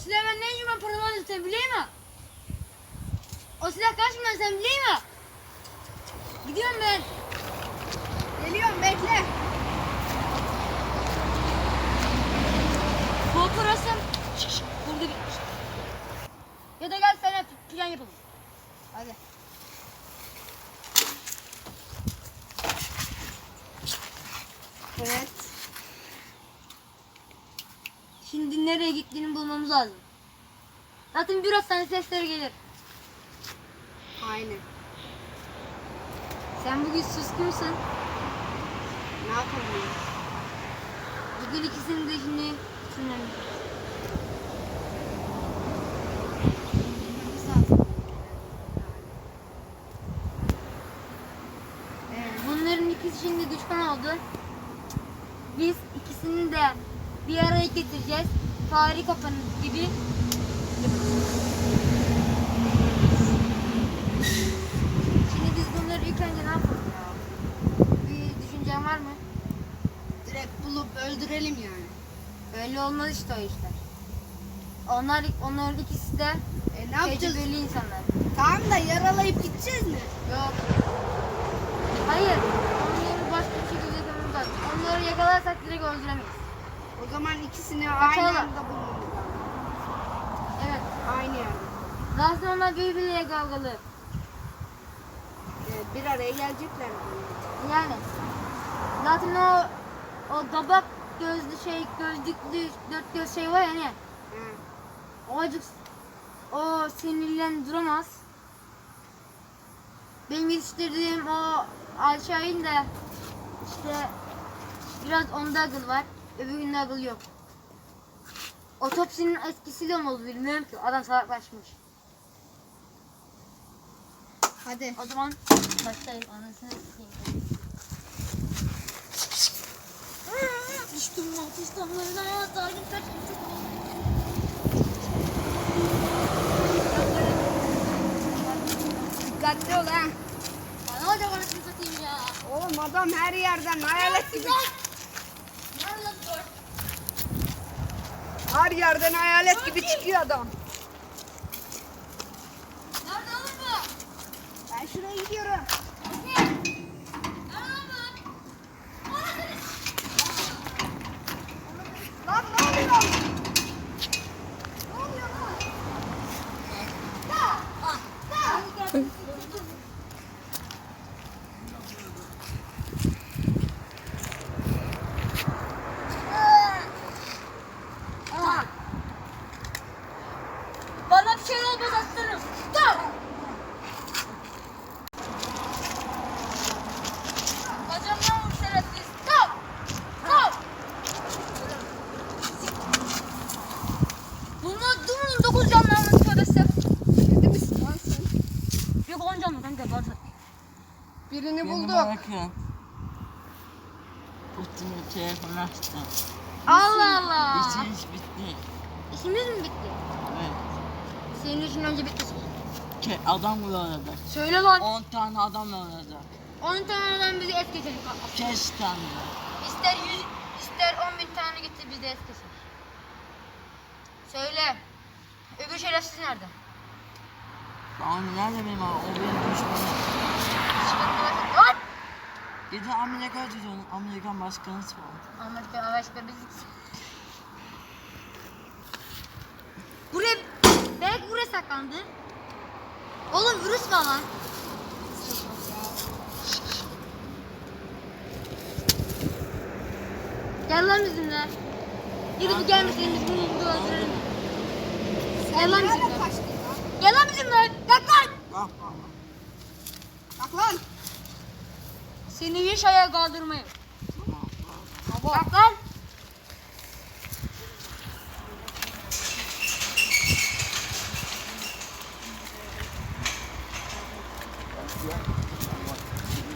O silah ben ne yüzünden paralarını sen biliyor musun? O silah kaç milyon sen biliyor musun? Gidiyorum ben. Geliyorum bekle. Korporasyon burada bitmiş. Ya da gel sana plan yapalım. Hadi. Evet. Şimdi nereye gittiğini bulmamız lazım. Zaten biraz tane sesleri gelir. Aynen. Sen bugün suskunsun. Ne yapalım? Bugün ikisini de şimdi sinirlendim. Evet. Bunların ikisi şimdi düşman oldu. Biz ikisini de bir araya getireceğiz. Fare kafanı gibi. Şimdi biz bunları ilk önce ne yapalım ya? Bir düşüncen var mı? Direkt bulup öldürelim yani. Öyle olmaz işte o işler. Onlar, onların ikisi de E ne yapacağız? tecrübeli insanlar. Tamam da yaralayıp gideceğiz mi? Yok. Hayır. Onları başka bir şekilde lazım. Onları yakalarsak direkt öldüremeyiz. O zaman ikisini aynı anda bulmamız lazım. Evet. Aynı yerde. Zaten onlar birbirleriyle kavgalı. Evet, bir araya gelecekler. Yani. Zaten o o kabak gözlü şey gözlüklü dört göz şey var ya hani. Ha. O acık o sinirlen duramaz. Benim yetiştirdiğim o aşağıyın da işte biraz onda akıl var. Öbüründe akıl yok. Otopsinin etkisiyle mi oldu bilmiyorum ki. Adam salaklaşmış. Hadi. O zaman başlayalım. Anasını sikeyim. Düştüm lan sistemlerine. Zalim kaç Dikkatli ol ha. Bana olacak anasını satayım ya. Oğlum adam her yerden hayalet gibi. Nerede lan bu? Her yerden hayalet gibi çıkıyor adam. Nerede oğlum bu? Ben şuraya gidiyorum. Nerede lan bu? Lan ne oluyor? Ne oluyor lan? Aha. Bana bir şey olmaz aslanım. Stop! Bacağımdan vur şerefsiz. Stop! Stop! Bunlar dumunun dokuz canlarını söylesem. Kedi misin lan sen? Yok on Birini Beni bulduk. bırakın. Kutumu telefon açtım. Allah Allah. İşi iş bitti. İşimiz mi bitti? Evet. Senin işin önce bitti. Ke adam yolladı. Söyle lan. 10 tane adam yolladı. 10 taneden bizi et geçelim kanka. Keş tane. İster 100, ister 10 bin tane getir biz de et kesin. Söyle. Öbür şerefsiz nerede? Abi nerede benim abi? O benim düşmanım. Gidi Amerika tutuyor. Amerikan başkanı var. Amerika Amerika biz. Buraya belki buraya saklandı. Oğlum virüs var lan. Gel lan bizimle. Yürü bu gelmesin biz bunu öldürelim. Gel lan bizimle. Gel lan bizimle. Kalk bak. Bak lan. Seni hiç ayağa kaldırmayın. Baba. Kalk lan.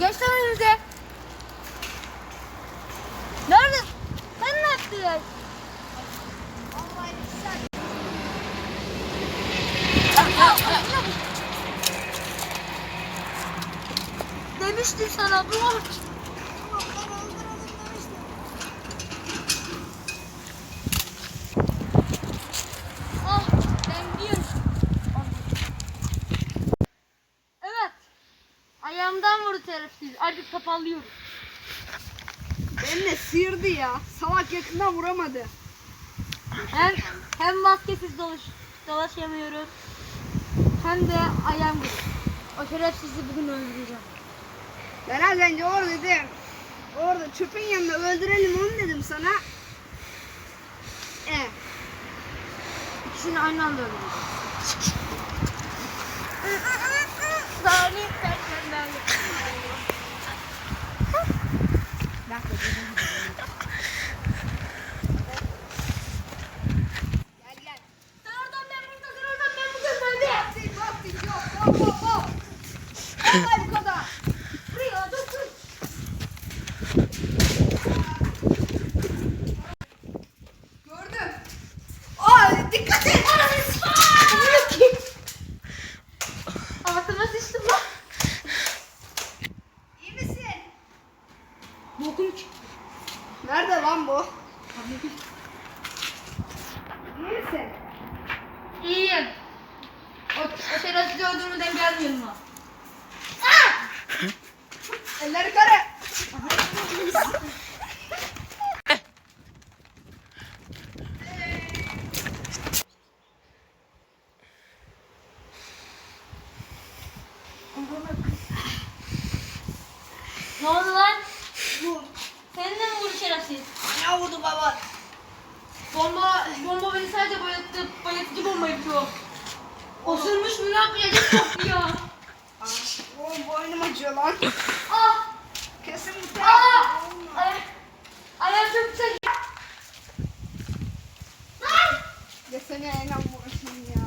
Geç lan Tamam ben biliyorum. Evet. Ayağımdan vurdu terapsiz. Artık kapalıyoruz. Benim de sıyırdı ya. Salak yakından vuramadı. Hem hem maskesiz dolaş, dolaşamıyoruz. Hem de ayağım gidiyor. O şerefsizi bugün öldüreceğim. Ben az önce orada dedim. Orada çöpün yanında öldürelim onu dedim sana. E, İkisini aynı anda öldüreceğim. Zalim ben gel gel. Sen oradan ben buradan, sen oradan ben buradan. Hadi. Vaktin vaktin yok. Hop hop hop. Vallahi bu kadar. Buraya dur dur. Gördüm. Ay dikkat et. Altıma sıçtım lan. İyi misin? Bokum çıktı. Nerede lan bu? İyi misin? İyiyim. O, o şerefsizi öldürmeden gelmiyor mu? Elleri kare. Ne oldu lan? Bu. Senin de mi vurdu şerefsiz? Ne vurdu baba? Bomba, bomba beni sadece bayılttı, bayıltıcı bomba yapıyor. Osurmuş mu? Çok ya. Aa, Oğlum boynum acıyor lan. Ah! Kesin bu taraf. Ay, ayağım çok güzel. Lan! Desene inanmıyorsun ya.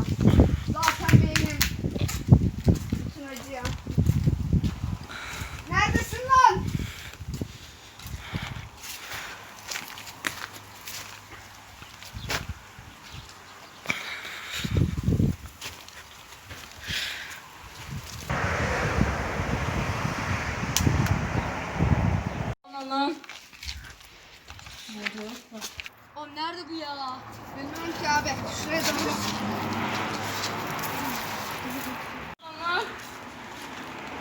Zaten benim. Bütün acı ya. Neredesin lan? Aman lan. O nerede bu ya? Bilmiyorum ki abi. Şuraya dönüyorum. Aman.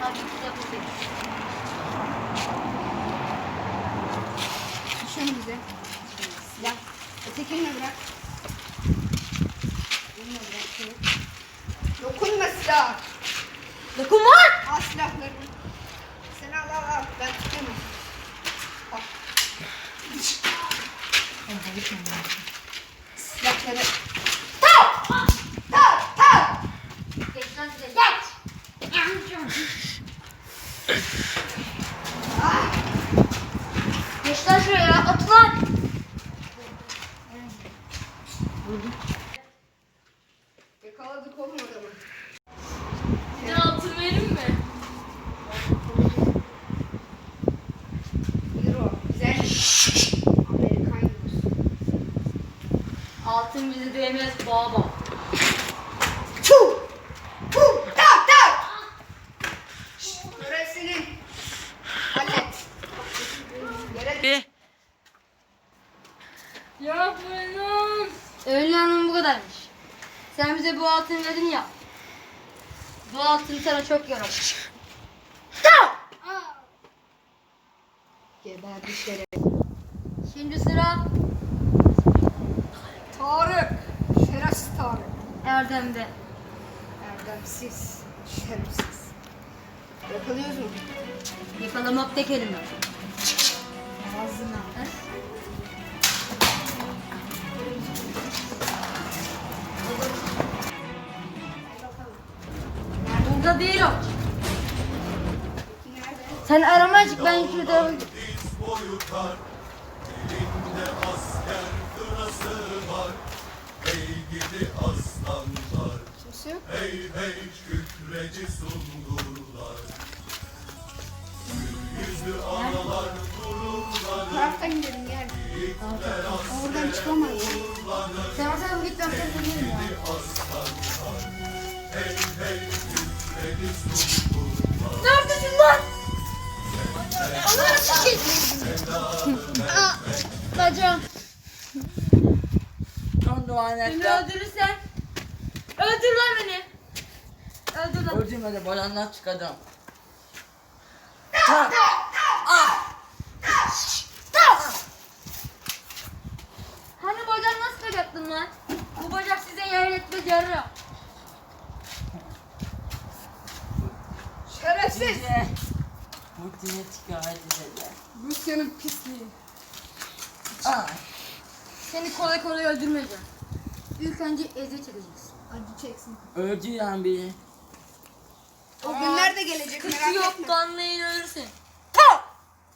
Hadi güzel buradayım. Şunu bize. Silah. Ötekini de bırak. Bunu da bırak. şunu. Dokunma silah. Dokunma! Al silahlarını. Sen al al al. Ben tutamam. Al. Silahları. Tak! Tak! Tak! Geç lan size geç! Ah! Geç lan şuraya at lan! Yakaladık oğlum adamı. Bir altın verir mi? Bilir o. Güzel. Amerikan yüzü. Altın bizi değmez baba. Çuh! Çuh! Tak tak! Şşt! Görev senin. Hallet. Görev. Bir. Yapmayın. Öğle hanım bu kadarmış. Sen bize bu altın verdin ya. Bu altın sana çok yarar. Geberdi şeref. Şimdi sıra Tarık. Şerefsiz Tarık. Erdem'de. Erdemsiz. Şerefsiz. Yakalıyoruz mu? Yakalamak tek kelime. Ağzına. Burada değil o. Nerede? Sen aramaya çık ben şurada. Hey Kimse yok. hey hey kükreci sungurlar. Gül yüzlü analar gururlar, Bu taraftan gidelim gel. Oradan çıkamayız. Sen sen git ben seni dinlerim ya. Neredesin lan? Sikeyim. Aa, Bacağım. Son duan Beni etler. öldürürsen. Öldür lan beni. Öldür lan. Öldürmedi bayanlar çıkacağım. Ha! Edeceğim. Bu senin pisliği. Ah! Seni kolay kolay öldürmeyeceğim. İlk önce eze çekeceğiz. Acı çeksin. Öldü yani biri. O günler de gelecek merak yok etme. ölürsün.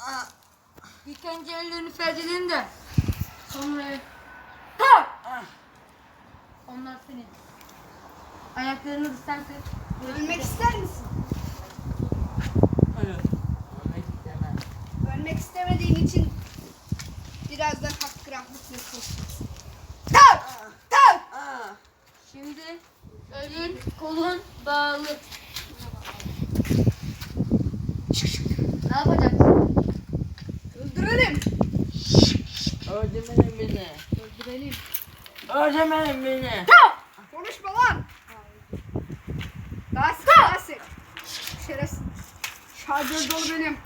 Ah! İlk önce ellerini ferdileyin de. Sonra... Ah! Onlar senin. Ayaklarını da sen. Ölmek ister misin? Hayır. İstemediğin için birazdan hakkı koşacaksın. Tav! Tav! Ah! Şimdi elin kolun bağlı. Ne yapacaksın? Öldürelim. Öldürmeyin beni. Öldürelim. Öldürmeyin beni. Konuşma lan. Daha sık daha sık. Şerefsiz. Şarjör dolu benim.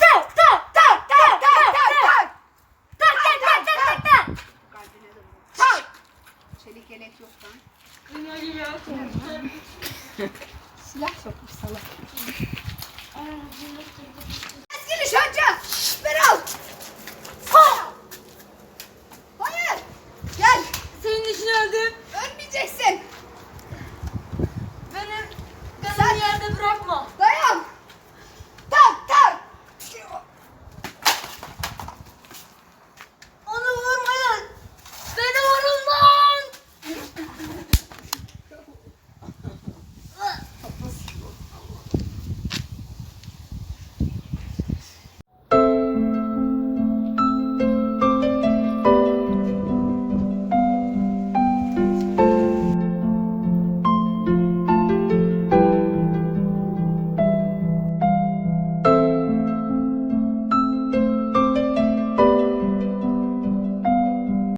Delet yok lan. Silah sokmuş sana.